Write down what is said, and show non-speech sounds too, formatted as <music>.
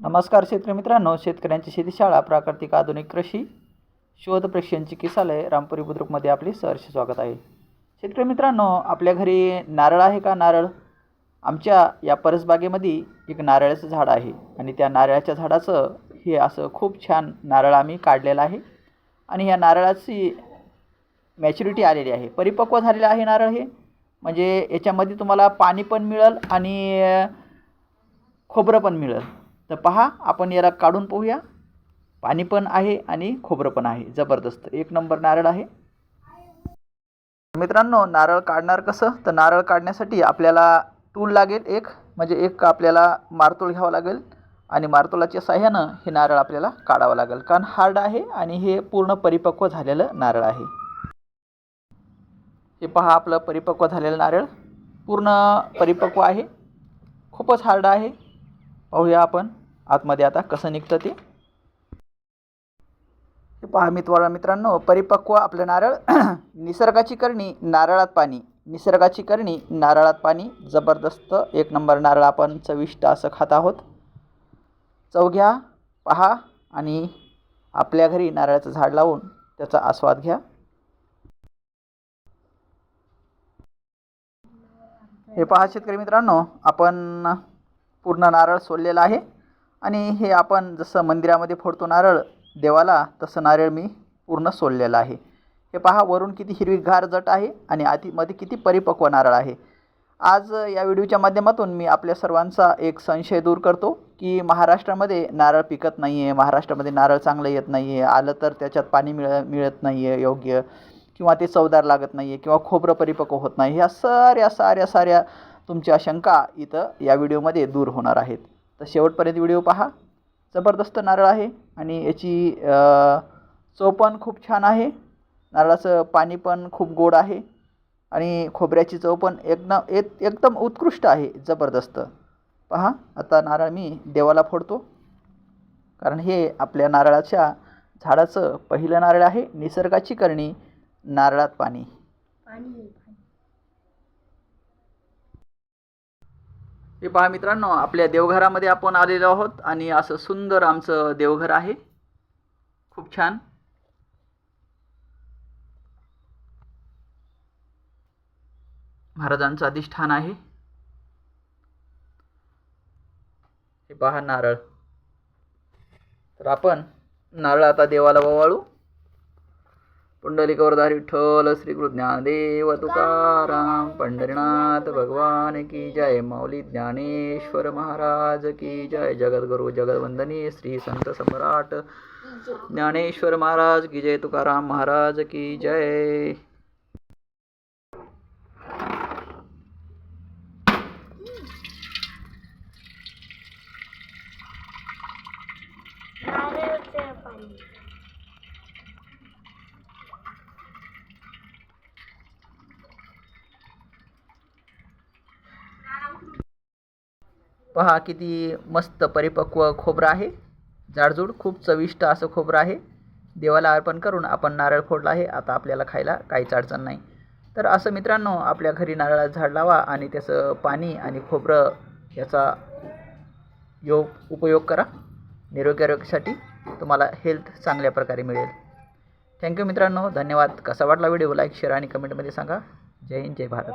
नमस्कार शेतकरी मित्रांनो शेतकऱ्यांची शेतीशाळा प्राकृतिक आधुनिक कृषी शोध प्रशिक्षणची किसालय रामपुरी बुद्रुकमध्ये आपले सहर्ष स्वागत आहे. शेतकरी मित्रांनो आपल्या घरी नारळ आहे का नारळ? आमच्या या परसबागेमध्ये एक नारळाचं झाड आहे आणि त्या नारळाच्या झाडाचं हे असं खूप छान नारळ आम्ही काढलेलं आहे आणि ह्या नारळाची मॅच्युरिटी आलेली आहे. परिपक्व झालेलं आहे नारळ हे. म्हणजे याच्यामध्ये तुम्हाला पाणी पण मिळेल आणि खोबरं पण मिळेल. तर पहा आपण याला काढून पाहूया. पाणी पण आहे आणि खोबरं पण आहे. जबरदस्त. एक नंबर नारळ आहे. मित्रांनो नारळ काढणार कसं? तर नारळ काढण्यासाठी आपल्याला टूल लागेल एक. म्हणजे एक आपल्याला मारतोळ घ्यावं लागेल. आणि मारतोलाच्या साह्यानं हे नारळ आपल्याला काढावं लागेल. कारण हार्ड आहे आणि हे पूर्ण परिपक्व झालेलं नारळ आहे. हे पहा आपलं परिपक्व झालेलं नारळ. पूर्ण परिपक्व आहे. खूपच हार्ड आहे. पाहूया आपण. आतमध्ये आता कसं निघतं ते? हे पहा मित्र मित्रांनो परिपक्व आपलं नारळ. <clears throat> निसर्गाची करणी नारळात पाणी. निसर्गाची करणी नारळात पाणी. जबरदस्त एक नंबर नारळ आपण चविष्ट असं खात आहोत. चव घ्या पहा आणि आपल्या घरी नारळाचं झाड लावून त्याचा आस्वाद घ्या. हे पहा शेतकरी मित्रांनो आपण पूर्ण नारळ सोडलेला आहे. आणि हे आपण जसं मंदिरामध्ये फोडतो नारळ देवाला तसं नारळ मी पूर्ण सोललेलं आहे. हे पहा वरून किती हिरवीगार जट आहे आणि आतीमध्ये किती परिपक्व नारळ आहे. आज या व्हिडिओच्या माध्यमातून मी आपल्या सर्वांचा एक संशय दूर करतो की महाराष्ट्रामध्ये नारळ पिकत नाही आहे महाराष्ट्रामध्ये नारळ चांगलं येत नाही आहे आलं तर त्याच्यात पाणी मिळ मिळत नाही आहे योग्य किंवा ते चवदार लागत नाही आहे किंवा खोबरं परिपक्व होत नाही. ह्या साऱ्या साऱ्या साऱ्या तुमच्या शंका इथं या व्हिडिओमध्ये दूर होणार आहेत. तर शेवटपर्यंत व्हिडिओ पहा. जबरदस्त नारळ आहे आणि याची चव पण खूप छान आहे. नारळाचं पाणी पण खूप गोड आहे आणि खोबऱ्याची चव पण एकदम एक एकदम उत्कृष्ट आहे जबरदस्त. पहा आता नारळ मी देवाला फोडतो. कारण हे आपल्या नारळाच्या झाडाचं पहिलं नारळ आहे निसर्गाची करणी नारळात पाणी. हे पहा मित्रांनो आपल्या देवघरामध्ये आपण आलेलो आहोत आणि असं सुंदर आमचं देवघर आहे. खूप छान. महाराजांचं अधिष्ठान आहे. हे पहा नारळ. तर आपण नारळ आता देवाला ववाळू पुंडलिकवरधारी विठ्ठल श्री गुरु ज्ञानदेव तुकाराम पंढरीनाथ भगवान की जय. माऊली ज्ञानेश्वर महाराज की जय. जगद्गुरु जगदवंदनी श्री संत सम्राट ज्ञानेश्वर महाराज की जय तुकाराम महाराज की जय नारळाचं पाणी पहा किती मस्त परिपक्व खोबरं आहे. जाडजूड खूप चविष्ट असं खोबरं आहे. देवाला अर्पण करून आपण नारळ फोडला आहे. आता आपल्याला खायला काहीच अडचण नाही. तर असं मित्रांनो आपल्या घरी नारळाचं झाड लावा आणि त्याचं पाणी आणि खोबरं याचा योग उपयोग करा. निरोगी आरोग्यासाठी तुम्हाला हेल्थ चांगल्या प्रकारे मिळेल. थँक्यू मित्रांनो. धन्यवाद. कसा वाटला व्हिडिओ लाईक शेअर आणि कमेंटमध्ये सांगा. जय हिंद जय भारत.